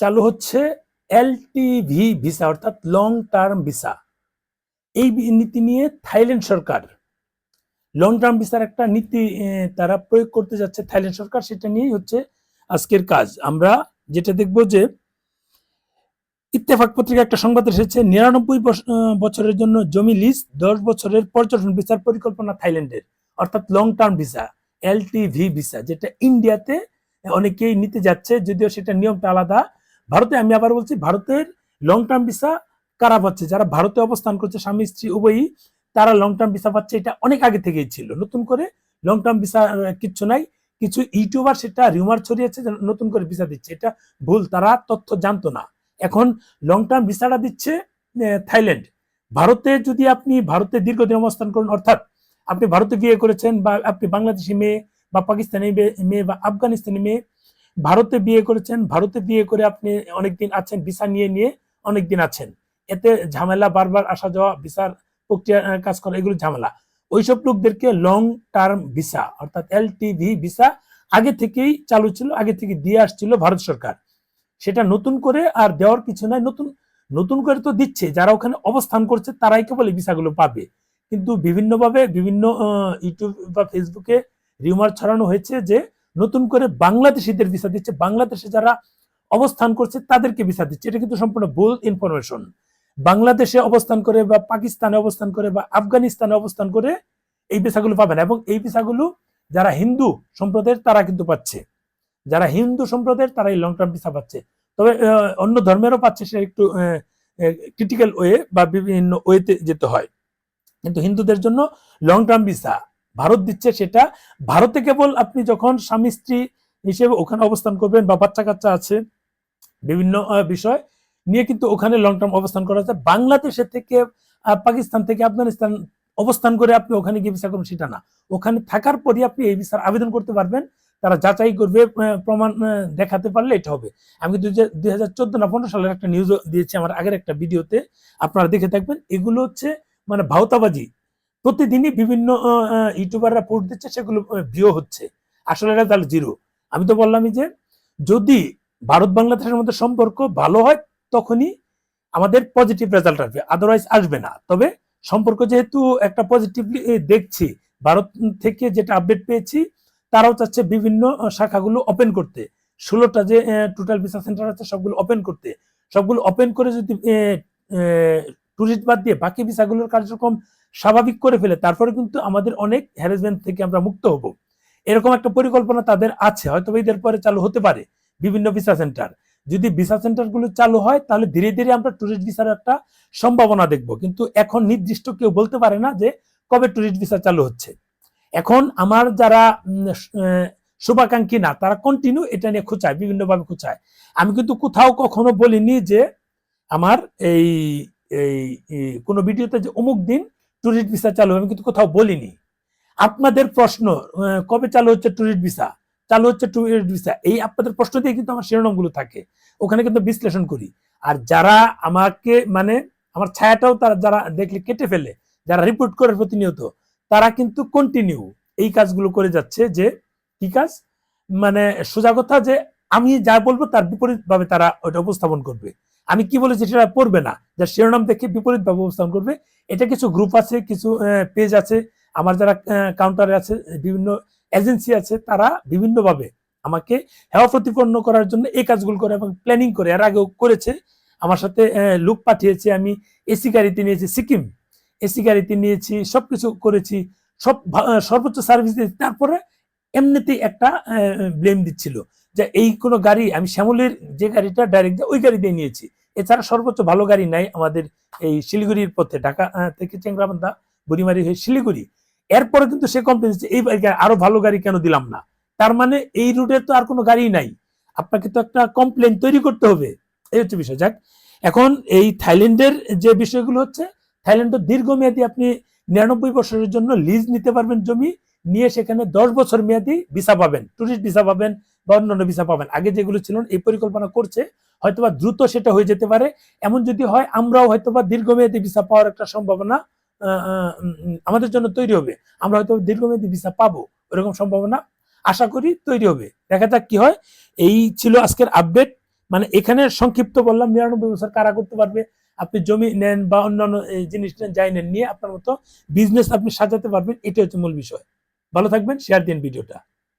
চালু হচ্ছে LTV visa, অর্থাৎ লং টার্ম ভিসা এই নীতি নিয়ে থাইল্যান্ড সরকার লং টার্ম ভিসার একটা নীতি তারা প্রয়োগ করতে যাচ্ছে থাইল্যান্ড সরকার, সেটা নিয়েই হচ্ছে আজকের কাজ। আমরা যেটা দেখব যে ইত্তেফাক পত্রিকা একটা সংবাদ এসেছে, নিরানব্বই বছ- বছরের জন্য জমি লিস্ট দশ বছরের পর্যটন ভিসার পরিকল্পনা থাইল্যান্ডের, অর্থাৎ long term visa LTV visa যেটা ইন্ডিয়াতে অনেকেই নিতে যাচ্ছে, যদিও সেটা নিয়মটা আলাদা। ভারতে, আমি আবার বলছি, ভারতের লং টার্ম ভিসা কারা পাচ্ছে? যারা ভারতে অবস্থান করছে, স্বামী, স্ত্রী, উভয়ই, তারা লং টার্ম ভিসা পাচ্ছে। এটা অনেক আগে থেকেই ছিল। নতুন করে লং টার্ম ভিসা কিচ্ছু নাই। কিছু ইউটিউবার সেটা রিউমার ছড়িয়েছে নতুন করে ভিসা দিচ্ছে। এটা ভুল, তারা তথ্য জানতো না। এখন লং টার্ম ভিসাটা দিচ্ছে থাইল্যান্ড। ভারতে যদি আপনি, ভারতে দীর্ঘদিন অবস্থান করেন, অর্থাৎ আপনি ভারতে বিয়ে করেছেন বা আপনি বাংলাদেশি মেয়ে বা পাকিস্তানি মেয়ে- বা আফগানিস্তানি মেয়ে ভারতে বিয়ে করেছেন, ভারতে বিয়ে করে আপনি অনেকদিন আছেন, ভিসা নিয়ে নিয়ে অনেকদিন আছেন। এতে ঝামেলা বারবার আসা যাওয়া, ভিসার প্রক্রিয়া কাজ করা, এগুলো ঝামেলা। ওইসব লোকদেরকে লং টার্ম ভিসা, অর্থাৎ এলটিভি ভিসা আগে থেকেই চালু ছিল, আগে থেকে দিয়ে আসছিল ভারত সরকার। সেটা নতুন করে আর দেওয়ার কিছু নাই, নতুন নতুন করে তো দিচ্ছে, যারা ওখানে অবস্থান করছে তারাই কেবল এই ভিসাগুলো পাবে। কিন্তু বিভিন্নভাবে বিভিন্ন ইউটিউব বা ফেসবুকে রিউমার ছড়ানো হয়েছে যে নতুন করে বাংলাদেশিদের ভিসা দিচ্ছে। বাংলাদেশে যারা অবস্থান করছে, তাদেরকে ভিসা দিচ্ছে। এটা কিন্তু সম্পূর্ণ ভুল ইনফরমেশন বাংলাদেশে অবস্থান করে বা পাকিস্তানে অবস্থান করে বা আফগানিস্তানে অবস্থান করে এই ভিসাগুলো পাবে না এবং এই ভিসাগুলো যারা হিন্দু সম্প্রদায়ের, তারা কিন্তু পাচ্ছে। যারা হিন্দু সম্প্রদায়ের, তারা এই লং টার্ম ভিসা পাচ্ছে। তবে অন্য ধর্মেরও পাচ্ছে সে একটু ক্রিটিক্যাল ওয়ে বা বিভিন্ন ওয়েতে যেতে হয়। কিন্তু হিন্দুদের জন্য লং টার্ম ভিসা ভারত দিচ্ছে সেটা। ভারতে কেবল আপনি যখন স্বামী, স্ত্রী হিসেবে ওখানে অবস্থান করবেন বা বাচ্চা কাচ্চা আছে, বিভিন্ন বিষয় নিয়ে কিন্তু ওখানে লং টার্ম অবস্থান করা যায়। বাংলাদেশের থেকে পাকিস্তান থেকে আফগানিস্তান অবস্থান করে আপনি ওখানে গিয়ে ভিসা করবেন, সেটা না। ওখানে থাকার পরই আপনি এই ভিসার আবেদন করতে পারবেন। তারা যাচাই করবে প্রমাণ দেখাতে পারলে এটা হবে। আমি দুই হাজার চোদ্দ না পনেরো সালের একটা নিউজ দিয়েছি আমার আগের একটা ভিডিওতে। আপনারা দেখে থাকবেন। এগুলো হচ্ছে মানে ভাওতাবাজি। প্রতিদিনই বিভিন্ন ইউটিউবাররা পোস্ট দিচ্ছে, সেগুলো ভিও হচ্ছে। আসলে তাহলে জিরো আমি তো বললামই যে, যদি ভারত বাংলাদেশের মধ্যে সম্পর্ক ভালো হয়, তখনই আমাদের পজিটিভ রেজাল্ট আসবে। আদারওয়াইজ আসবে না। তবে সম্পর্ক যেহেতু একটা পজিটিভলি দেখছি, ভারত থেকে যেটা আপডেট পেয়েছি, তারাও চাচ্ছে বিভিন্ন শাখাগুলো ওপেন করতে। ষোলোটা যে টোটাল ভিসা সেন্টার আছে, সবগুলো ওপেন করতে। সবগুলো ওপেন করে যদি টুরিস্ট বাদ দিয়ে বাকি ভিসাগুলোর কার্যক্রম স্বাভাবিক করে ফেলে, তারপরে কিন্তু আমাদের অনেক হ্যারাসমেন্ট থেকে আমরা মুক্ত হব। এরকম একটা পরিকল্পনা তাদের আছে হয়তো বা ঈদের পরে চালু হতে পারে বিভিন্ন ভিসা সেন্টার। যদি ভিসা সেন্টারগুলো চালু হয়, তাহলে ধীরে ধীরে আমরা টুরিস্ট ভিসার একটা সম্ভাবনা দেখব। কিন্তু এখন নির্দিষ্ট কেউ বলতে পারে না যে কবে টুরিস্ট ভিসা চালু হচ্ছে। এখন আমার যারা শুভাকাঙ্ক্ষী না, তারা কন্টিনিউ এটা নিয়ে খুঁচায়, বিভিন্নভাবে খুঁচায়। আমি কিন্তু কোথাও কখনো বলিনি যে আমার এই এই কোনো ভিডিওতে যে অমুক দিন টুরিস্ট ভিসা চালু আমি কিন্তু কোথাও বলিনি। আপনাদের প্রশ্ন কবে চালু হচ্ছে টুরিস্ট ভিসা চালু হচ্ছে টুরিস্ট ভিসা এই আপনাদের প্রশ্ন দিয়ে কিন্তু আমার শিরোনামগুলো থাকে। ওখানে কিন্তু বিশ্লেষণ করি। আর যারা আমাকে মানে আমার ছায়াটাও তারা, যারা দেখলে কেটে ফেলে, যারা রিপোর্ট করে প্রতিনিয়ত, তারা কিন্তু কন্টিনিউ এই কাজগুলো করে যাচ্ছে যে, কি কাজ? মানে সোজা কথা যে, আমি যা বলব তার বিপরীত ভাবে তারা ওটা উপস্থাপন করবে। আমি কি বলেছি সেটা পড়বে না। যা শিরোনাম দেখে বিপরীত ভাবে উপস্থাপন করবে। এটা কিছু গ্রুপ আছে, কিছু পেজ আছে। আমার যারা কাউন্টারে আছে, বিভিন্ন এজেন্সি আছে, তারা বিভিন্নভাবে আমাকে হেওয়া প্রতিপন্ন করার জন্য এই কাজগুলো করে এবং প্ল্যানিং করে। এর আগেও করেছে। আমার সাথে লুক পাঠিয়েছে। আমি এসি গাড়িতে নিয়েছি সিকিম। এসি গাড়িতে নিয়েছি সব কিছু করেছি। সব সর্বোচ্চ সার্ভিস দিয়েছি। তারপরে এমনিতেই একটা ব্লেম দিচ্ছিল। যে এই কোনো গাড়ি, আমি শ্যামলের যে গাড়িটা ডাইরেক্ট ওই গাড়ি দিয়ে নিয়েছি। এছাড়া সর্বোচ্চ ভালো গাড়ি নাই আমাদের এই শিলিগুড়ির পথে। ঢাকা থেকে চেংরাবান্ধা বুড়িমারি হয়ে শিলিগুড়ি। এরপরে কিন্তু সে কমপ্লেন এই আরও ভালো গাড়ি কেন দিলাম না? তার মানে এই রুটে তো আর কোনো গাড়ি নাই। আপনাকে তো একটা কমপ্লেন তৈরি করতে হবে। এই হচ্ছে বিষয়। যাক, এখন এই থাইল্যান্ডের যে বিষয়গুলো হচ্ছে থাইল্যান্ডের দীর্ঘমেয়াদী আপনি নিরানব্বই বছরের জন্য লিজ নিতে পারবেন জমি, নিয়ে সেখানে দশ বছর মেয়াদি ভিসা পাবেন টুরিস্ট ভিসা পাবেন বা অন্যান্য ভিসা পাবেন। আগে যেগুলো ছিল, এই পরিকল্পনা করছে, হয়তোবা দ্রুত সেটা হয়ে যেতে পারে। এমন যদি হয়, আমরাও হয়তোবা দীর্ঘমেয়াদী ভিসা পাওয়ার একটা সম্ভাবনা আমাদের জন্য তৈরি হবে। আমরা হয়তো দীর্ঘমেয়াদী ভিসা পাবো এরকম সম্ভাবনা আশা করি তৈরি হবে। দেখা যাক কি হয়। এই ছিল আজকের আপডেট মানে এখানে সংক্ষিপ্ত বললাম, নিরানব্বই বছর কারা করতে পারবে, আপনি জমি নেন বা অন্যান্য জিনিস নেন, যাই নেন, নিয়ে আপনার মতো বিজনেস আপনি সাজাতে পারবেন এটা হচ্ছে মূল বিষয়। ভালো থাকবেন শেয়ার দিন ভিডিওটা।